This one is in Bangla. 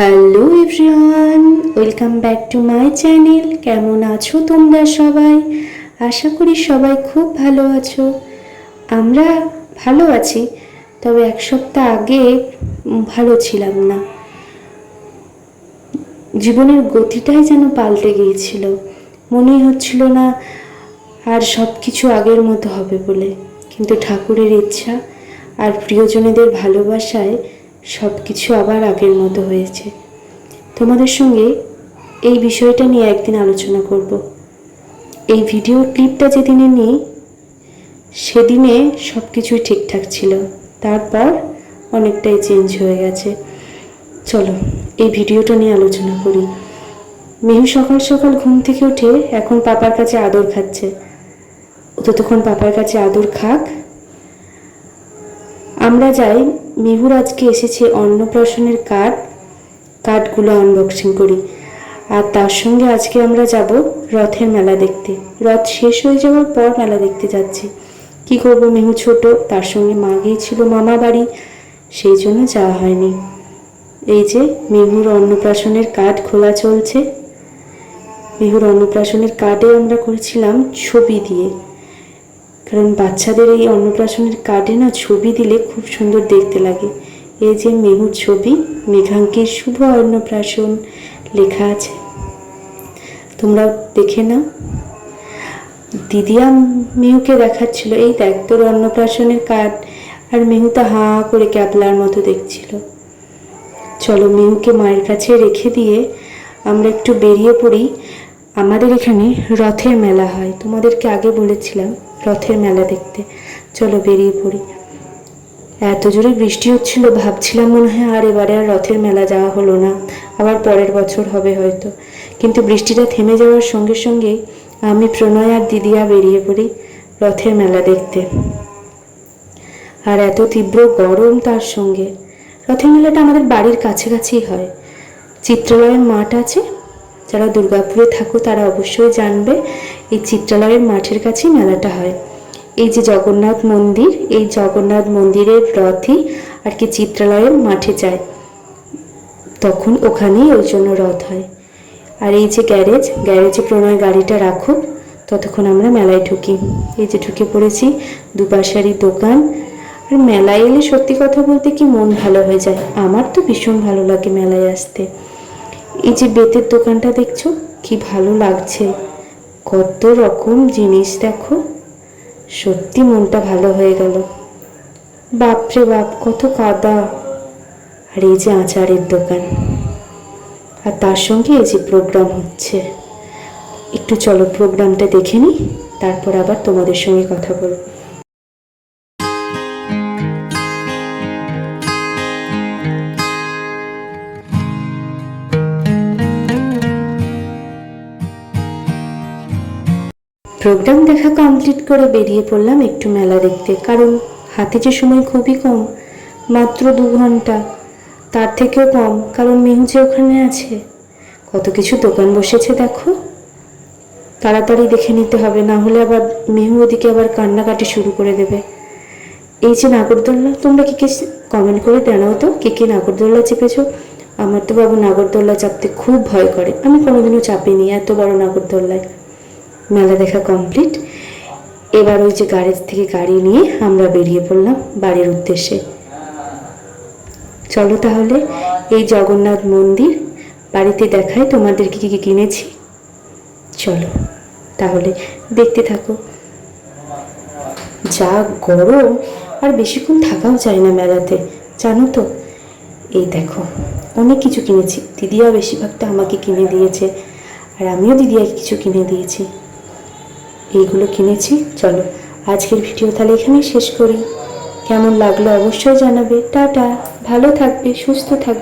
Hello everyone welcome back to my channel কেমন আছো তোমরা সবাই? আশা করি সবাই খুব ভালো আছো। আমরা ভালো আছি, তবে এক সপ্তাহ আগে ভালো ছিলাম না। জীবনের গতিটাই যেন পাল্টে গিয়েছিল। মনেই হচ্ছিল না আর সব কিছু আগের মতো হবে বলে। কিন্তু ঠাকুরের ইচ্ছা আর প্রিয়জনেদের ভালোবাসায় সব কিছু আবার আগের মতো হয়েছে। তোমাদের সঙ্গে এই বিষয়টা নিয়ে একদিন আলোচনা করব। এই ভিডিও ক্লিপটা যেদিনে নিই, সেদিনে সব কিছুই ঠিকঠাক ছিল। তারপর অনেকটাই চেঞ্জ হয়ে গেছে। চলো, এই ভিডিওটা নিয়ে আলোচনা করি। মেহু সকাল সকাল ঘুম থেকে উঠে এখন পাপার কাছে আদর খাচ্ছে। ও তো তখন পাপার কাছে আদর খাক আমরা যাই, মেহুর আজকে এসেছে অন্নপ্রাশনের কার্ড, কার্ডগুলো আনবক্সিং করি। আর তার সঙ্গে আজকে আমরা যাব রথের মেলা দেখতে। রথ শেষ হয়ে যাওয়ার পর মেলা দেখতে যাচ্ছি। কি করব মেহু ছোট, তার সঙ্গে মা গিয়েছিল মামা বাড়ি, সেই জন্য যাওয়া হয়নি। এই যে মেহুর অন্নপ্রাশনের কার্ড খোলা চলছে। মেহুর অন্নপ্রাশনের কার্ডে আমরা করেছিলাম ছবি দিয়ে। কারণ বাচ্চাদের এই অন্নপ্রাশনের কার্ডে না ছবি দিলে খুব সুন্দর দেখতে লাগে। এই যে মেহুর ছবি, মেঘাঙ্কের শুভ অন্নপ্রাশন লেখা আছে। তোমরা দেখে নাও। দিদিয়া মেহুকে দেখাচ্ছিল, এই দেখ তোর অন্নপ্রাশনের কার্ড। আর মেহু তা হাঁ করে ক্যাবলার মতো দেখছিল। চলো মেহুকে মায়ের কাছে রেখে দিয়ে আমরা একটু বেরিয়ে পড়ি। আমাদের এখানে রথের মেলা হয়। তোমাদেরকে আগে বলেছিলাম রথের মেলা দেখতে। চলো বেরিয়ে পড়ি। এত জোরে বৃষ্টি হচ্ছিল, ভাবছিলাম মনে হয় আর এবারে আর রথের মেলা যাওয়া হলো না। আবার পরের বছর হবে হয়তো। কিন্তু বৃষ্টিটা থেমে যাওয়ার সঙ্গে সঙ্গেই আমি প্রণয় আর দিদিয়া বেরিয়ে পড়ি রথের মেলা দেখতে। আর এত তীব্র গরম তার সঙ্গে। রথের মেলাটা আমাদের বাড়ির কাছাকাছিই হয়। চিত্রালয়ের মাঠ আছে যারা দুর্গাপুরে থাকো তারা অবশ্যই জানবে এই চিত্রালয়ের মাঠের কাছেই মেলাটা হয়। এই যে জগন্নাথ মন্দির, এই জগন্নাথ মন্দিরের রথই আর কি চিত্রালয়ের মাঠে যায়। তখন ওখানেই ওই জন্য রথ হয়। আর এই যে গ্যারেজ, গ্যারেজে প্রণয় গাড়িটা রাখো ততক্ষণ আমরা মেলায় ঢুকি। এই যে ঢুকে পড়েছি দুপাশারি দোকান। আর মেলায় এলে সত্যি কথা বলতে কি মন ভালো হয়ে যায়। আমার তো ভীষণ ভালো লাগে মেলায় আসতে। এই যে বেতের দোকানটা দেখছ, কি ভালো লাগছে। কত রকম জিনিস দেখো। সত্যি মনটা ভালো হয়ে গেল। বাপরে বাপ, কত কাদা। আর এই যে আচারের দোকান। আর তার সঙ্গে এই যে প্রোগ্রাম হচ্ছে। একটু চলো প্রোগ্রামটা দেখে নিই, তারপর আবার তোমাদের সঙ্গে কথা বলব। প্রোগ্রাম দেখা কমপ্লিট করে বেরিয়ে পড়লাম একটু মেলা দেখতে। কারণ হাতে যে সময় খুবই কম, মাত্র দু ঘণ্টা। তার থেকেও কম, কারণ মেহু যে ওখানে আছে, কত কিছু দোকান বসেছে দেখো। তাড়াতাড়ি দেখে নিতে হবে, না হলে আবার মেহু ওদিকে আবার কান্নাকাটি শুরু করে দেবে। এই যে নাগরদোল্লা, তোমরা কি কি কমেন্ট করে জানাও তো, কে কে নাগরদোল্লা চেপেছো? আমার তো বাবু নাগরদোল্লা চাপতে খুব ভয় করে। আমি কোনোদিনও চাপিনি, এত বড় নাগরদোল্লায়। মেলা দেখা কমপ্লিট এবার ওই যে গ্যারেজ থেকে গাড়ি নিয়ে আমরা বেরিয়ে পড়লাম বাড়ির উদ্দেশ্যে। চলো তাহলে এই জগন্নাথ মন্দির বাড়িতে দেখাই তোমাদেরকে কি কি কিনেছি। চলো তাহলে দেখতে থাকো। যা গরম, আর বেশিক্ষণ থাকাও যায় না মেলাতে, জানো তো? এই দেখো, অনেক কিছু কিনেছি। দিদিয়া বেশিরভাগটা আমাকে কিনে দিয়েছে, আর আমিও দিদিয়াকে কিছু কিনে দিয়েছি। এইগুলো কিনেছি, চলো। আজকের ভিডিও তাহলে এখানেই শেষ করি। কেমন লাগল অবশ্যই জানাবে। টাটা। ভালো থাকবে, সুস্থ থাকবে।